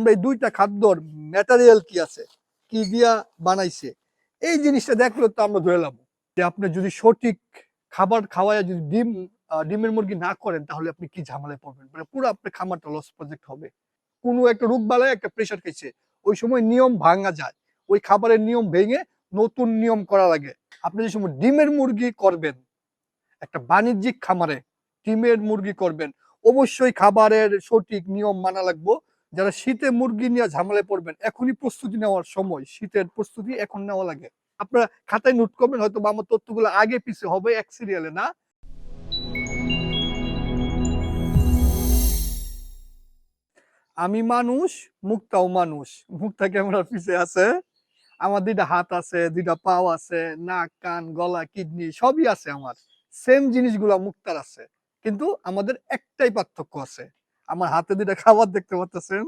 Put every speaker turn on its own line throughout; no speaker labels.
আমরা এই দুইটা খাদ্যর ম্যাটেরিয়াল কি আছে? কি দিয়া বানাইছে? এই জিনিসটা দেখলে তো আমরা ধরে লাম যে আপনি যদি সঠিক খাবার খাওয়ায় যদি ডিম ডিমের মুরগি না করেন, তাহলে আপনি কি ঝামেলায় পড়বেন? মানে পুরো আপনার খামারটা লস প্রজেক্ট হবে। কোনো একটা রোগ বালায় একটা প্রেশার খাইছে। ওই সময় নিয়ম ভাঙা যায়। ওই খাবারের নিয়ম ভেঙে নতুন নিয়ম করা লাগে। আপনি যে সময় ডিমের মুরগি করবেন, একটা বাণিজ্যিক খামারে ডিমের মুরগি করবেন, অবশ্যই খাবারের সঠিক নিয়ম মানা লাগবো। যারা শীতে মুরগি নিয়ে ঝামেলায় পড়বেন, এখনই প্রস্তুতি নেওয়ার সময়। শীতের প্রস্তুতি এখন নেওয়া লাগে। আপনারা খাতায় নোট করবেন, হয়তো বা আমার তথ্যগুলো আগে পিছে হবে এক সিরিয়ালে না? আমি মানুষ, মুক্তাও মানুষ। মুক্তা ক্যামেরার পিছে আছে। আমার দুইটা হাত আছে, দুইটা পাও আছে, নাক, কান, গলা, কিডনি, সবই আছে আমার। সেম জিনিসগুলো মুক্তার আছে। কিন্তু আমাদের একটাই পার্থক্য আছে। আমার হাতে দুটা খাবার দেখতে পাচ্ছেন।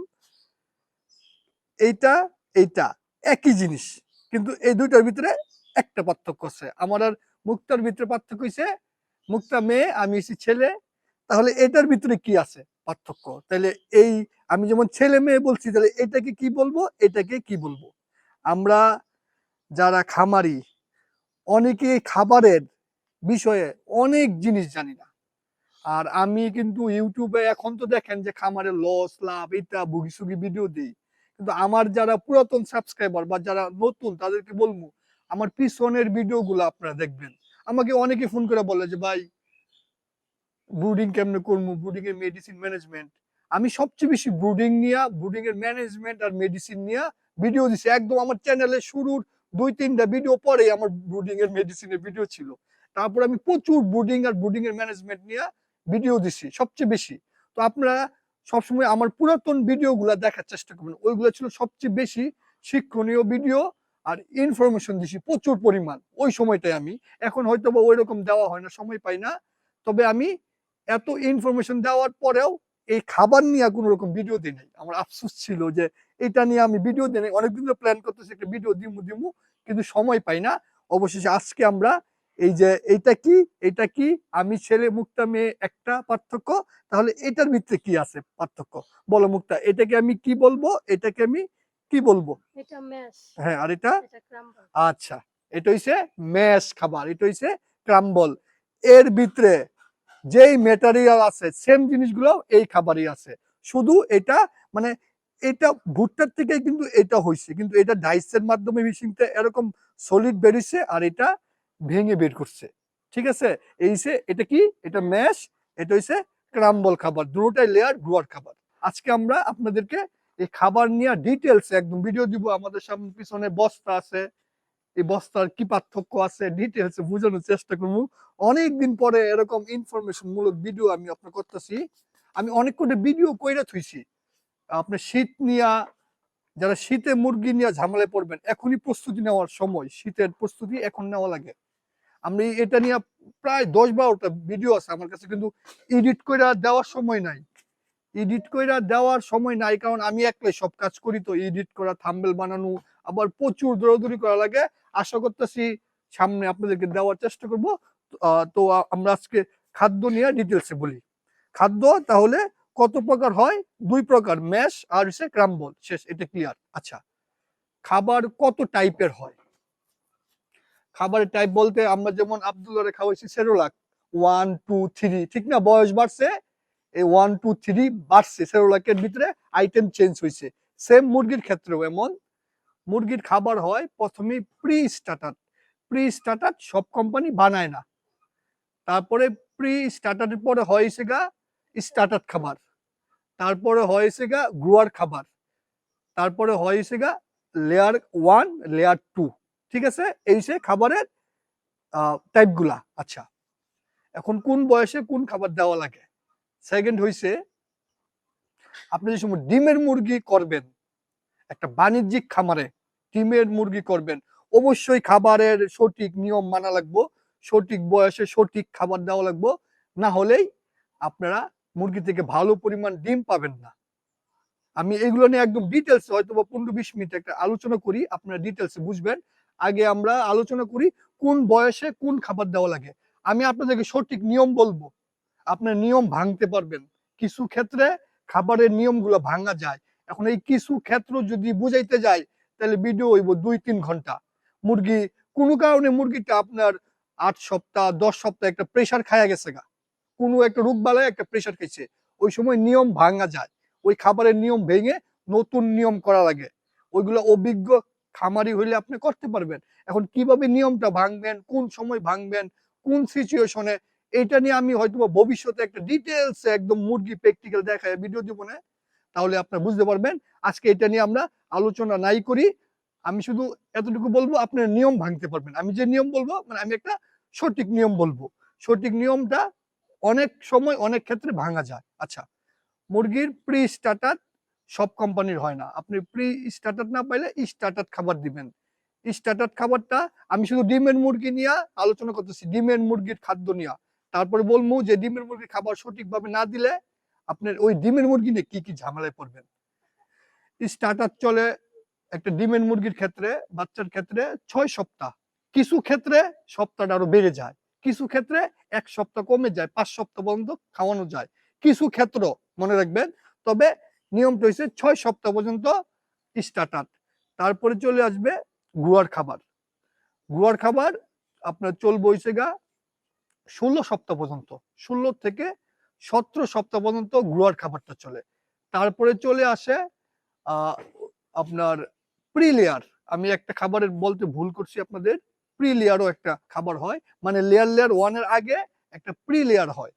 এইটা এইটা একই জিনিস, কিন্তু এই দুইটার ভিতরে একটা পার্থক্য আছে। আমার আর মুক্তার ভিতরে পার্থক্য হইছে, মুক্তা মেয়ে, আমি হচ্ছি ছেলে। তাহলে এটার ভিতরে কি আছে পার্থক্য? তাহলে এই আমি যেমন ছেলে মেয়ে বলছি, তাহলে এটাকে কি বলব, এটাকে কি বলব? আমরা যারা খামারি অনেকে খাবারের বিষয়ে অনেক জিনিস জানি না। আর আমি কিন্তু ইউটিউবে এখন তো দেখেন যে খামারে লস লাভ, এটা বুগি সুগি ভিডিও দিই। কিন্তু আমার যারা পুরাতন সাবস্ক্রাইবার বা যারা নতুন, তাদেরকে বলব, আমার পিছনের ভিডিওগুলো আপনারা দেখবেন। আমাকে অনেকে ফোন করে বলে যে, ভাই ব্রুডিং কেমনে করব? ব্রুডিং এর মেডিসিন ম্যানেজমেন্ট আমি সবচেয়ে বেশি ব্রুডিং নিয়ে ব্রুডিং এর ম্যানেজমেন্ট আর মেডিসিন নিয়ে ভিডিও দিছি। একদম আমার চ্যানেলে শুরুর দুই, তিনটা ভিডিও পরে আমার ব্রুডিং এর মেডিসিনের ভিডিও ছিল। তারপর আমি প্রচুর ব্রুডিং আর ব্রুডিং এর ম্যানেজমেন্ট নিয়ে ভিডিও দিছি, সবচেয়ে বেশি। তো আপনারা সবসময় আমার পুরাতন ভিডিওগুলো দেখার চেষ্টা করবেন। ওইগুলো ছিল সবচেয়ে বেশি শিক্ষণীয় ভিডিও আর ইনফরমেশন দিছি প্রচুর পরিমাণ। ওই সময়টাই আমি। এখন হয়তো বা ওই রকম দেওয়া হয় না, সময় পাই না। তবে আমি এত ইনফরমেশন দেওয়ার পরেও এই খাবার নিয়ে কোনো রকম ভিডিও দিই নাই। আমার আফসোস ছিল যে এটা নিয়ে আমি ভিডিও দিই নাই। অনেকদিন ধরে প্ল্যান করতেছি একটা ভিডিও দিমু দিমু, কিন্তু সময় পাই না। অবশেষে আজকে আমরা এই যে এইটা কি এটা কি? আমি ছেলে মুক্তা মেয়ে একটা পার্থক্য তাহলে এটার ভিতরে কি আছে পার্থক্য? বলো মুক্তা এটাকে আমি কি বলব? এটাকে আমি কি বলব? হ্যাঁ আর এটা? আচ্ছা এটা হইছে ম্যাশ খাবার এটা হইছে ক্রাম্বল। এর ভিতরে যেই মেটারিয়াল আছে সেম জিনিসগুলো এই খাবারই আছে। শুধু এটা মানে এটা ভুট্টার থেকে কিন্তু এটা হইছে কিন্তু এটা ডাইসের মাধ্যমে মিশিংতে এরকম সলিড বেরিয়েছে আর এটা ভেঙে বের করছে। ঠিক আছে? এই যে এটা কি? এটা ম্যাশ এটা হইছে ক্রাম্বল খাবার। দুটোটাই লেয়ার গুয়ার খাবার। আজকে আমরা আপনাদেরকে এই খাবার নিয়ে ডিটেলস একদম ভিডিও দিব। আমাদের সামনে পিছনে বস্তা আছে। এই বস্তার কি পার্থক্য আছে? ডিটেলস বোঝানোর চেষ্টা করব। অনেকদিন পরে এরকম ইনফরমেশন মূলক ভিডিও আমি আপনার করতেছি। আমি অনেক করে ভিডিও কইরা থুইছি। আপনার শীত নিয়া, যারা শীতে মুরগি নিয়ে ঝামেলায় পড়বেন, এখনই প্রস্তুতি নেওয়ার সময়। শীতের প্রস্তুতি এখন নেওয়া লাগে। আমি এটা নিয়ে প্রায় দশ বারোটা ভিডিও আছে আমার কাছে, কিন্তু এডিট কইরা দেওয়ার সময় নাই। এডিট কইরা দেওয়ার সময় নাই, কারণ আমি একলাই সব কাজ করি তো এডিট করা থাম্বেল বানানো, আবার প্রচুর দৌড়াদৌড়ি করা লাগে। আশা করতেছি সামনে আপনাদেরকে দেওয়ার চেষ্টা করব। তো আমরা আজকে খাদ্য নিয়ে ডিটেলসে বলি। খাদ্য তাহলে কত প্রকার হয়? দুই প্রকার ম্যাশ আর হচ্ছে ক্রাম্বল শেষ, এটা ক্লিয়ার আচ্ছা খাবার কত টাইপের হয়? খাবারের টাইপ বলতে আমরা যেমন আবদুল্লারে খাওয়াইছি সেরোলাক। ওয়ান টু থ্রি ঠিক না? বয়স বাড়ছে, এই ওয়ান টু থ্রি বাড়ছে, সেরোলাকের ভিতরে আইটেম চেঞ্জ হয়েছে সেম মুরগির ক্ষেত্রেও এমন। মুরগির খাবার হয় প্রথমে প্রি স্টার্টার প্রি স্টার্টার সব কোম্পানি বানায় না। তারপরে প্রি স্টার্টারের পরে হয়েছে গা স্টার্টার খাবার। তারপরে হয়েছে গা গ্রোয়ার খাবার। তারপরে হয়েছে গা লেয়ার ওয়ান লেয়ার টু ঠিক আছে? এই সে খাবারের টাইপগুলা আচ্ছা। এখন কোন বয়সে কোন খাবার দেওয়া লাগে? সেকেন্ড হইছে, আপনি যে সময় ডিমের মুরগি করবেন, একটা বাণিজ্যিক খামারে ডিমের মুরগি করবেন, অবশ্যই খাবারের সঠিক নিয়ম মানা লাগবো, সঠিক বয়সে সঠিক খাবার দেওয়া লাগবো, না হলেই আপনারা মুরগি থেকে ভালো পরিমাণ ডিম পাবেন না। আমি এগুলো নিয়ে একদম ডিটেলস হয়তো বা পনেরো বিশ মিনিট একটা আলোচনা করি, আপনারা ডিটেলসে বুঝবেন। আগে আমরা আলোচনা করি কোন বয়সে কোন খাবার দেওয়া লাগে। আমি আপনাদেরকে সঠিক নিয়ম বলব। আপনার নিয়ম ভাঙতে পারবেন। কিছু ক্ষেত্রে খাবারের নিয়মগুলো ভাঙা যায়। এখন এই কিছু ক্ষেত্র যদি বুঝাইতে যায় তাহলে ভিডিও হইব দুই তিন ঘণ্টা। মুরগি, কোনো কারণে মুরগিটা আপনার আট সপ্তাহ, দশ সপ্তাহ একটা প্রেশার খায়া গেছে গা। কোনো একটা রোগ বালায় একটা প্রেশার খেয়েছে ওই সময় নিয়ম ভাঙা যায়। ওই খাবারের নিয়ম ভেঙে নতুন নিয়ম করা লাগে। ওইগুলো অভিজ্ঞ খামারি হইলে আপনি করতে পারবেন। এখন কীভাবে নিয়মটা ভাঙবেন, কোন সময় ভাঙবেন, কোন সিচুয়েশনে এটা নিয়ে আমি হয়তো ভবিষ্যতে একটা ডিটেলস একদম মুরগি প্র্যাকটিক্যাল দেখায় ভিডিও দিব না তাহলে আপনার বুঝতে পারবেন। আজকে এটা নিয়ে আমরা আলোচনা নাই করি। আমি শুধু এতটুকু বলব, আপনার নিয়ম ভাঙতে পারবেন। আমি যে নিয়ম বলব মানে আমি একটা সঠিক নিয়ম বলব। সঠিক নিয়মটা অনেক সময় অনেক ক্ষেত্রে ভাঙা যায়। আচ্ছা মুরগির প্রি স্টার্টার সব কোম্পানির হয় না। আপনি প্রি স্টার্টার না পাইলে স্টার্টার খাবার দিবেন। স্টার্টার খাবারটা আমি শুধু ডিমের মুরগি নিয়ে আলোচনা করতেছি, ডিমের মুরগির খাদ্য নিয়ে। তারপরে বলব যে ডিমের মুরগির খাবার সঠিকভাবে না দিলে আপনার ওই ডিমের মুরগি নিয়ে কি কি ঝামেলায় পড়বেন? স্টার্টার চলে একটা ডিমের মুরগির ক্ষেত্রে, বাচ্চার ক্ষেত্রে ছয় সপ্তাহ। কিছু ক্ষেত্রে সপ্তাহটা আরও বেড়ে যায়। কিছু ক্ষেত্রে এক সপ্তাহ কমে যায়, পাঁচ সপ্তাহ পর্যন্ত খাওয়ানো যায়। কিছু ক্ষেত্র, মনে রাখবেন, তবে নিয়মটা হচ্ছে ছয় সপ্তাহ পর্যন্ত স্টার্টার তারপরে চলে আসবে গুয়ার খাবার। গুয়ার খাবার আপনার চলবে হইছে গা ষোলো সপ্তাহ পর্যন্ত। ষোলো থেকে সতেরো সপ্তাহ পর্যন্ত গুয়ার খাবারটা চলে। তারপরে চলে আসে আপনার প্রি লেয়ার আমি একটা খাবারের বলতে ভুল করছি আপনাদের। প্রি লেয়ারও একটা খাবার হয়। মানে লেয়ার লেয়ার ওয়ানের আগে একটা প্রি লেয়ার হয়।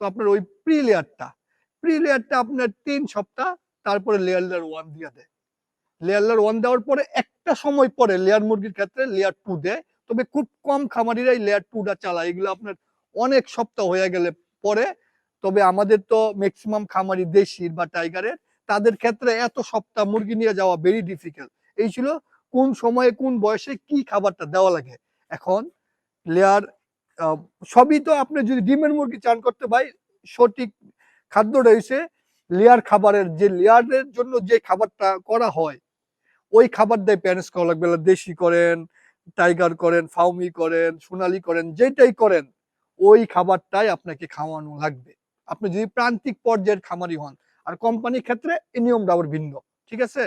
তো আপনার ওই প্রি লেয়ারটা প্রি লেয়ারটা আপনার তিন সপ্তাহ, তারপরে লেয়ার লেয়ার ওয়ান দিয়ে দেয়। লেয়ার লেয়ার ওয়ান দেওয়ার পরে একটা সময় পরে লেয়ার মুরগির ক্ষেত্রে লেয়ার টু দেয়। তবে খুব কম খামারিরাই লেয়ার টুটা চালায়। এগুলো আপনার অনেক সপ্তাহ হয়ে গেলে পরে। তবে আমাদের তো ম্যাক্সিমাম খামারি দেশির বা টাইগারের তাদের ক্ষেত্রে এত সপ্তাহ মুরগি নিয়ে যাওয়া ভেরি ডিফিকাল্ট এই ছিল কোন সময়ে কোন বয়সে কি খাবারটা দেওয়া লাগে। এখন লেয়ার সবই তো আপনি যদি ডিমের মুরগি চান করতে ভাই, সঠিক খাদ্য রয়েছে লেয়ার খাবারের, যে লেয়ারের জন্য যে খাবারটা করা হয়, ওই খাবার দিয়ে প্যারেন্স করা লাগবে। দেশি করেন টাইগার করেন ফাউমি করেন, সোনালি করেন, যেটাই করেন, ওই খাবারটাই আপনাকে খাওয়ানো লাগবে। আপনি যদি প্রান্তিক পর্যায়ের খামারি হন, আর কোম্পানির ক্ষেত্রে এই নিয়মটা আবার ভিন্ন, ঠিক আছে?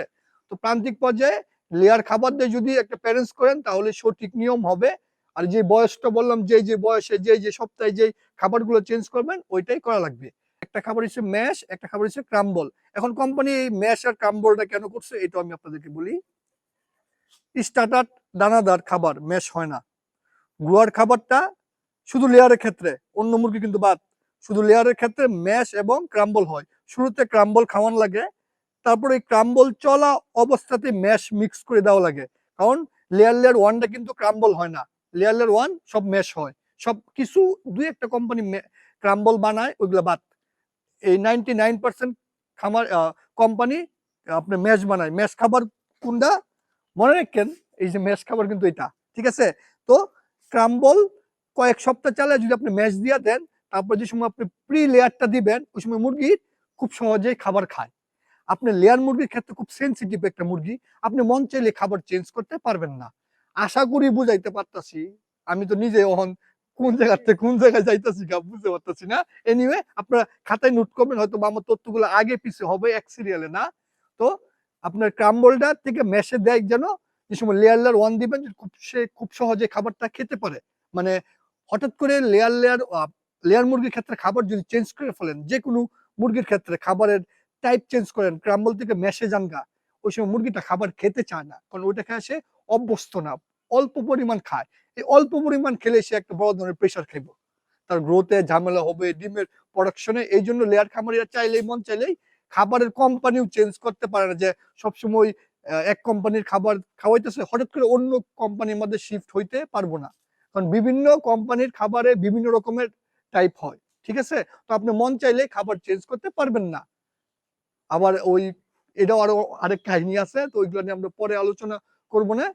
তো প্রান্তিক পর্যায়ে লেয়ার খাবার দিয়ে যদি একটা প্যারেন্টস করেন, তাহলে সঠিক নিয়ম হবে, আর যে বয়সটা বললাম, যে যে বয়সে, যে যে সপ্তাহে যে খাবারগুলো চেঞ্জ করবেন, ওইটাই করা লাগবে। একটা খাবার হচ্ছে ম্যাশ একটা খাবার হচ্ছে ক্রাম্বল এখন কোম্পানি এই ম্যাশ আর ক্রাম্বলটা কেন করছে এটা আমি আপনাদেরকে বলি। স্টার্টার দানাদার খাবার ম্যাশ হয় না। গুয়ার খাবারটা শুধু লেয়ারের ক্ষেত্রে, অন্য মুরগি কিন্তু বাদ। শুধু লেয়ারের ক্ষেত্রে ম্যাশ এবং ক্রাম্বল হয়। শুরুতে ক্রাম্বল খাওয়ান লাগে, তারপরে ক্রাম্বল চলা অবস্থাতে ম্যাশ মিক্স করে দেওয়া লাগে। কারণ লেয়ার লেয়ার ওয়ানটা কিন্তু ক্রাম্বল হয় না। লেয়ার লেয়ার ওয়ান সব ম্যাশ হয়। সব কিছু, দুই একটা কোম্পানি ক্রাম্বল বানায়, ওইগুলো বাদ। এই নাইনটি নাইন পার্সেন্ট খামার কোম্পানি আপনি ম্যাশ বানায়। ম্যাশ খাবার কোনটা? মনে রাখেন, এই যে ম্যাশ খাবার কিন্তু এটা, ঠিক আছে? তো ক্রাম্বল কয়েক সপ্তাহ চালে যদি আপনি ম্যাশ দিয়ে দেন, তারপর যে সময় আপনি প্রি লেয়ারটা দিবেন, ওই সময় মুরগি খুব সহজেই খাবার খায়। আপনি লেয়ার মুরগির ক্ষেত্রে খুব সেন্সিটিভ একটা মুরগি, আপনি মন চাইলে খাবার চেঞ্জ করতে পারবেন না। আশা করি বুঝাইতে পারতাছি। আমি তো নিজে ওহন কোন জায়গা থেকে কোন জায়গায় যাইতাছি বুঝতে পারতাছি না। এনিওয়ে আপনারা খাতায় নোট করবেন, হয়তো বা আমার তথ্যগুলো আগে পিছে হবে এক সিরিয়ালে না? তো আপনার ক্রাম্বলটা থেকে মেশে দেয় যেন যে সময় লেয়ার লেয়ার ওয়ান দিবেন খুব সে খুব সহজে খাবারটা খেতে পারে। মানে হঠাৎ করে লেয়ার লেয়ার লেয়ার মুরগির ক্ষেত্রে খাবার যদি চেঞ্জ করে ফেলেন যে কোনো মুরগির ক্ষেত্রে খাবারের টাইপ চেঞ্জ করেন, ক্রাম্বল থেকে মেশে যান গা, ওই সময় মুরগিটা খাবার খেতে চায় না, কারণ ওইটা খেয়ে সে অভ্যস্ত না। অল্প পরিমাণ খায়। এই অল্প পরিমাণ খেলে সে একটা বড় ধরনের প্রেশার খাইব। তার গ্রোথে ঝামেলা হবে, ডিমের প্রোডাকশনে এই জন্য লেয়ার খামারিরা চাইলেই, মন চাইলেই খাবারের কোম্পানিও চেঞ্জ করতে পারে না যে, সবসময় এক কোম্পানির খাবার খাওয়াইতেছে, হঠাৎ করে অন্য কোম্পানির মধ্যে শিফট হইতে পারব না। কারণ বিভিন্ন কোম্পানির খাবারে বিভিন্ন রকমের টাইপ হয়, ঠিক আছে? তো আপনি মন চাইলে খাবার চেঞ্জ করতে পারবেন না। আবার ওই, এটাও আরও আরেক কাহিনী আছে, তো ওইগুলো নিয়ে আমরা পরে আলোচনা করব না।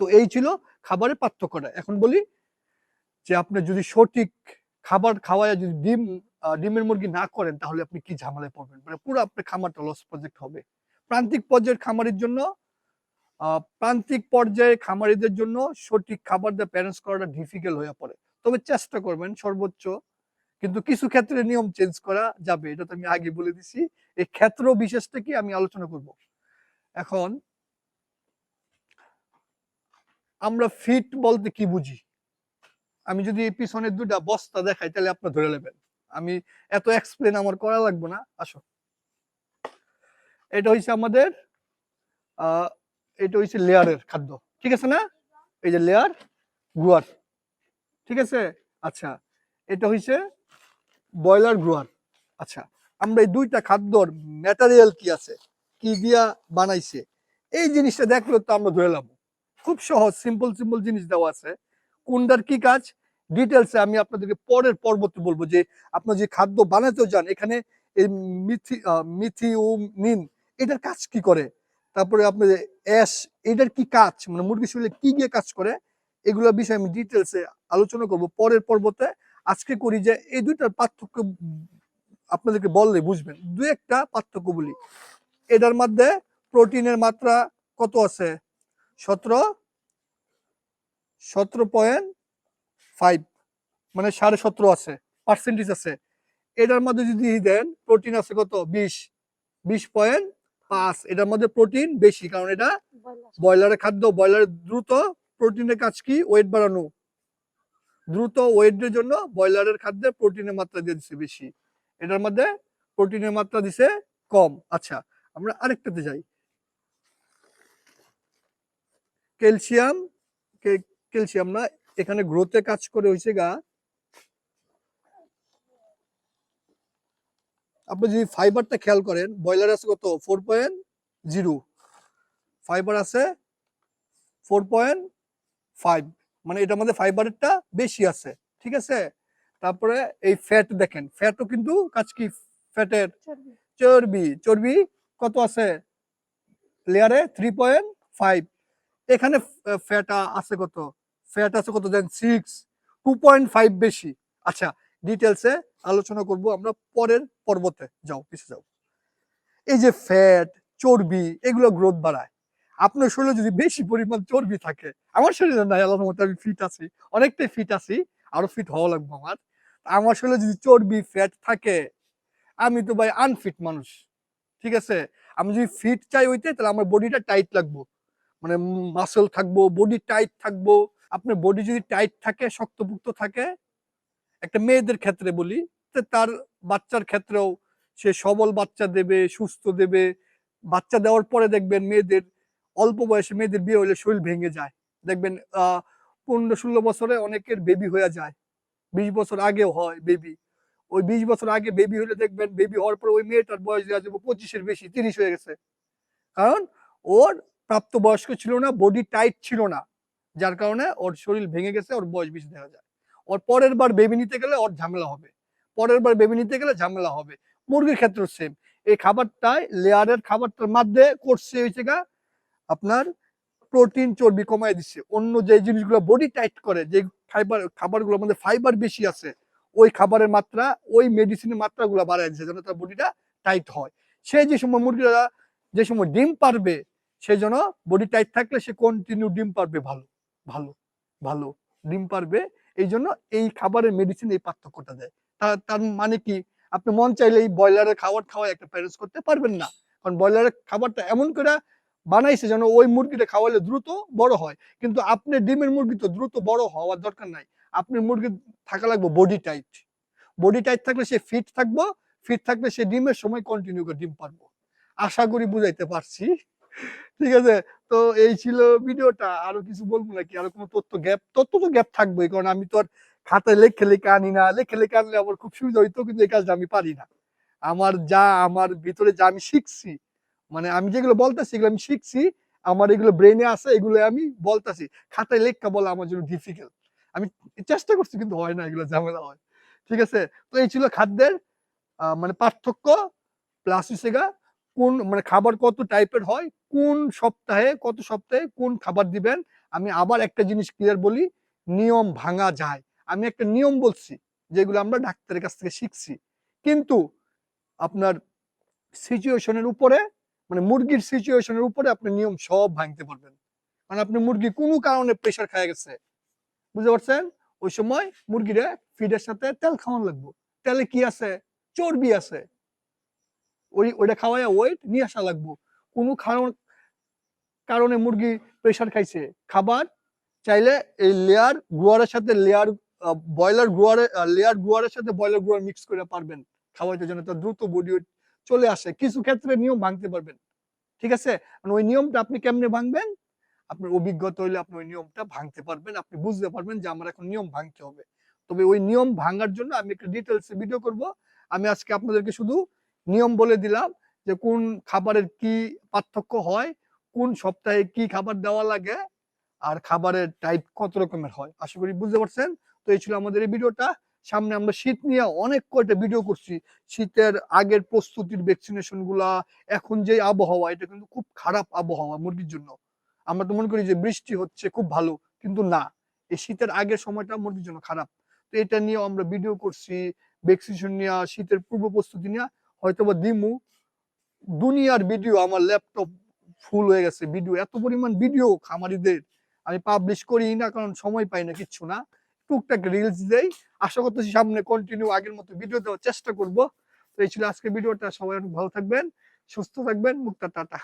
তো এই ছিল খাবারের পার্থক্যটা। এখন বলি যে আপনি যদি সঠিক খাবার খাওয়ায় যদি ডিম ডিমের মুরগি না করেন, তাহলে আপনি কি ঝামেলায় পড়বেন? মানে পুরো আপনার খামারটা লস প্রজেক্ট হবে। প্রান্তিক পর্যায়ের খামারের জন্য প্রান্তিক পর্যায়ে খামারিদের জন্য সঠিক খাবার দিয়ে প্যারেন্টস করাটা ডিফিকাল্ট হয়ে পড়ে। তবে চেষ্টা করবেন, সর্বোচ্চ। কিন্তু কিছু ক্ষেত্রে নিয়ম চেঞ্জ করা যাবে, এটা তো আমি আগে বলে দিছি। এই ক্ষেত্র বিশেষটা কি আমি আলোচনা করব। এখন আমরা ফিট বলতে কি বুঝি? আমি যদি এই পিছনের দুটা বস্তা দেখাই, তাহলে আপনার ধরে নেবেন। আমি এত এক্সপ্লেন আমার করা লাগবে না, আসো। এটা হইছে আমাদের এটা হইছে লেয়ারের খাদ্য, ঠিক আছে না? এই যে লেয়ার, গুয়ার, ঠিক আছে? আচ্ছা এটা হইছে ব্রয়লার গ্রোয়ার আচ্ছা। আমরা এই দুইটা খাদ্যর ম্যাটেরিয়াল কি আছে, কি দিয়া বানাইছে, এই জিনিসটা দেখলে তো আমরা ধরে লাম খুব সহজ সিম্পল সিম্পল জিনিস দেওয়া আছে। কোনটার কি কাজ? ডিটেলসে আমি আপনাদেরকে পরের পর্বতে বলব যে, আপনার যে খাদ্য বানাতেও যান, এখানে এই মিথি মিথি ও মিথিওনিন এটার কাজ কি করে? তারপরে আপনার অ্যাশ, এটার কি কাজ? মানে মুরগির শরীরে কি গিয়ে কাজ করে? এগুলোর বিষয়ে আমি ডিটেলসে আলোচনা করব। পরের পর্বতে আজকে করি যে, এই দুইটার পার্থক্য আপনাদেরকে বললে বুঝবেন। দু একটা পার্থক্য বলি। এটার মধ্যে প্রোটিনের মাত্রা কত আছে? সতেরো সতেরো পয়েন্ট ফাইভ মানে সাড়ে সতেরো আছে পার্সেন্টেজ আছে। এটার মধ্যে যদি দেন প্রোটিন আছে কত? বিশ বিশ পয়েন্ট পাঁচ। এটার মধ্যে প্রোটিন বেশি কারণ এটা ব্রয়লারের খাদ্য। ব্রয়লারের দ্রুত প্রোটিনের কাজ কি? ওয়েট বাড়ানো। দ্রুত ওয়েটের জন্য ব্রয়লারের খাদ্যে প্রোটিনের মাত্রা দিয়ে দিচ্ছে বেশি। এটার মধ্যে প্রোটিনের মাত্রা দিছে কম। আচ্ছা আমরা আরেকটাতে যাই। ক্যালসিয়াম ক্যালসিয়াম না এখানে গ্রোথে কাজ করে হয়েছে গা। আপনি যদি ফাইবারটা খেয়াল করেন ব্রয়লার আছে কত? ফোর পয়েন্ট জিরো ফাইবার আছে ফোর পয়েন্ট ফাইভ মানে এটার মধ্যে ফাইবারেরটা বেশি আছে ঠিক আছে? তারপরে এই ফ্যাট দেখেন ফ্যাটও কিন্তু কাজ কি? ফ্যাটের চর্বি। চর্বি। কত আছে? লেয়ারে থ্রি পয়েন্ট ফাইভ এখানে ফ্যাট আছে কত? ফ্যাট আছে কত? Then six two point five বেশি। আচ্ছা ডিটেলসে আলোচনা করব আমরা পরের পর্বতে। যাও পিছিয়ে যাও। এই যে ফ্যাট চর্বি, এগুলো গ্রোথ বাড়ায়। আপনার শরীরে যদি বেশি পরিমাণ চর্বি থাকে, আমার শরীরে নাই, আল্লাহর মতো আমি ফিট আছি, অনেকটাই ফিট আছি, আরও ফিট হওয়া লাগবে আমার। আমার শরীরে যদি চর্বি ফ্যাট থাকে, আমি তো ভাই আনফিট মানুষ, ঠিক আছে? আমি যদি ফিট চাই হইতে তাহলে আমার বডিটা টাইট লাগবো। মানে মাসেল থাকব বডি টাইট থাকব। আপনার বডি যদি টাইট থাকে, শক্তপুক্ত থাকে, একটা মেয়েদের ক্ষেত্রে বলি তার বাচ্চার ক্ষেত্রেও সে সবল বাচ্চা দেবে, সুস্থ দেবে। বাচ্চা দেওয়ার পরে দেখবেন মেয়েদের, অল্প বয়সে মেয়েদের বিয়ে হলে শরীর ভেঙে যায়। দেখবেন পনেরো ষোলো বছরে অনেকের বেবি হয়ে যায়। বিশ বছর আগেও হয় বেবি ওই বিশ বছর আগে বেবি হলে দেখবেন বেবি হওয়ার পর ওই মেয়েটার বয়স দেওয়া যাবে পঁচিশের বেশি, তিরিশ হয়ে গেছে। কারণ ওর প্রাপ্ত বয়স্ক ছিল না বডি টাইট ছিল না। যার কারণে ওর শরীর ভেঙে গেছে, ওর বয়স বেশি দেখা যায়। ওর পরের বার বেবি নিতে গেলে ওর ঝামেলা হবে। পরের বার বেবি নিতে গেলে ঝামেলা হবে। মুরগির ক্ষেত্রে সেম এই খাবারটাই লেয়ারের খাবারটার মধ্যে করছে হয়েছে গা আপনার প্রোটিন চর্বি কমায় দিচ্ছে। অন্য যে জিনিসগুলো বডি টাইট করে, যে ফাইবার খাবারগুলোর মধ্যে ফাইবার বেশি আছে, ওই খাবারের মাত্রা, ওই মেডিসিনের মাত্রাগুলো বাড়ায় দিচ্ছে, যেন তার বডিটা টাইট হয়। সে যে সময় মুরগিরা, যে সময় ডিম পারবে সেই জন্য বডি টাইট থাকলে সে কন্টিনিউ ডিম পারবে ভালো ভালো ভালো ডিম পারবে। এই জন্য এই খাবারের মেডিসিন এই পার্থক্যটা দেয়। তার তার মানে কি? আপনি মন চাইলে এই ব্রয়লারের খাবার খাওয়া একটা প্যারেন্টস করতে পারবেন না। কারণ ব্রয়লারের খাবারটা এমন করে বানাইছে যেন ওই মুরগিটা খাওয়ালে দ্রুত বড় হয়। কিন্তু আপনি ডিমের মুরগি তো দ্রুত বড় হওয়ার দরকার নাই। আপনার মুরগি থাকা লাগবে বডি টাইট বডি টাইট থাকলে সে ফিট থাকব ফিট থাকলে সে ডিমের সময় কন্টিনিউ করে ডিম পারব। আশা করি বুঝাইতে পারছি। ঠিক আছে? তো এই ছিল ভিডিওটা। আরও কিছু বলব নাকি? আরও কোনো তথ্য গ্যাপ? তথ্য তো গ্যাপ থাকবোই, কারণ আমি তো আর খাতায় লেখে লেখে আনি না। লেখে লেখে আনলে আমার খুব সুবিধা হইতো, কিন্তু এই কাজটা আমি পারি না। আমার যা, আমার ভিতরে যা আমি শিখছি মানে আমি যেগুলো বলতেছি, এগুলো আমি শিখছি, আমার এগুলো ব্রেনে আছে, এগুলো আমি বলতেছি। খাতায় লেখা বলা আমার জন্য ডিফিকাল্ট আমি চেষ্টা করছি, কিন্তু হয় না, এগুলো ঝামেলা হয়। ঠিক আছে? তো এই ছিল খাদ্যের মানে পার্থক্য প্লাস হচ্ছে গা কোন মানে খাবার কত টাইপের হয়, কোন সপ্তাহে, কত সপ্তাহে কোন খাবার দিবেন, আমি আবার একটা জিনিস ক্লিয়ার বলি, নিয়ম ভাঙা যায়। আমি একটা নিয়ম বলছি, যেগুলো আমরা ডাক্তারের কাছ থেকে শিখছি। কিন্তু আপনার সিচুয়েশনের উপরে মানে মুরগির সিচুয়েশনের উপরে আপনি নিয়ম সব ভাঙতে পারবেন। মানে আপনি মুরগি কোনো কারণে প্রেশার খায় গেছে। বুঝতে পারছেন? ওই সময় মুরগিরা ফিডের সাথে তেল খাওয়ানো লাগবে। তেলে কি আছে? চর্বি আছে। ওই, ওইটা খাওয়াইয়া ওয়েট নিয়ে আসা লাগবো। কোনো কারণ কারণে মুরগি প্রেশার খাইছে। খাবার চাইলে এই লেয়ার গ্রোয়ারের সাথে লেয়ার ব্রয়লার গ্রোয়ারে লেয়ার গ্রোয়ারের সাথে ব্রয়লার গ্রোয়ার মিক্স করে পারবেন। খাওয়াইতে যেন তার দ্রুত বডি চলে আসে। কিছু ক্ষেত্রে নিয়ম ভাঙতে পারবেন। ঠিক আছে? মানে ওই নিয়মটা আপনি কেমনে ভাঙবেন? আপনার অভিজ্ঞতা হইলে আপনি ওই নিয়মটা ভাঙতে পারবেন। আপনি বুঝতে পারবেন যে আমার এখন নিয়ম ভাঙতে হবে। তবে ওই নিয়ম ভাঙার জন্য আমি একটা ডিটেলসে ভিডিও করব। আমি আজকে আপনাদেরকে শুধু নিয়ম বলে দিলাম যে কোন খাবারের কি পার্থক্য হয়, কোন সপ্তাহে কি খাবার দেওয়া লাগে আর খাবারের টাইপ কত রকমের হয়। আশা করি বুঝতে পারছেন? তো এই ছিল আমাদের এই ভিডিওটা। সামনে আমরা শীত নিয়ে অনেক কয়টা ভিডিও করছি। শীতের আগের প্রস্তুতির ভ্যাকসিনেশনগুলা, এখন যে আবহাওয়া, এটা কিন্তু খুব খারাপ আবহাওয়া মুরগির জন্য। আমরা তো মনে করি যে বৃষ্টি হচ্ছে, খুব ভালো, কিন্তু না। এই শীতের আগের সময়টা মুরগির জন্য খারাপ। তো এটা নিয়েও আমরা ভিডিও করছি ভ্যাকসিনেশন নিয়ে, শীতের পূর্ব প্রস্তুতি নিয়ে। হয়তো বা দিমু। দুনিয়ার ভিডিও আমার ল্যাপটপ ফুল হয়ে গেছে ভিডিও এত পরিমাণ ভিডিও খামারিদের আমি পাবলিশ করি না, কারণ সময় পাই না, কিচ্ছু না। টুকটাক রিলস দেই। আশা করতেছি সামনে কন্টিনিউ আগের মতো ভিডিও দেওয়ার চেষ্টা করব। তো এই ছিল আজকে ভিডিওটা সবাই অনেক ভালো থাকবেন, সুস্থ থাকবেন। মুক্তা, টাটা।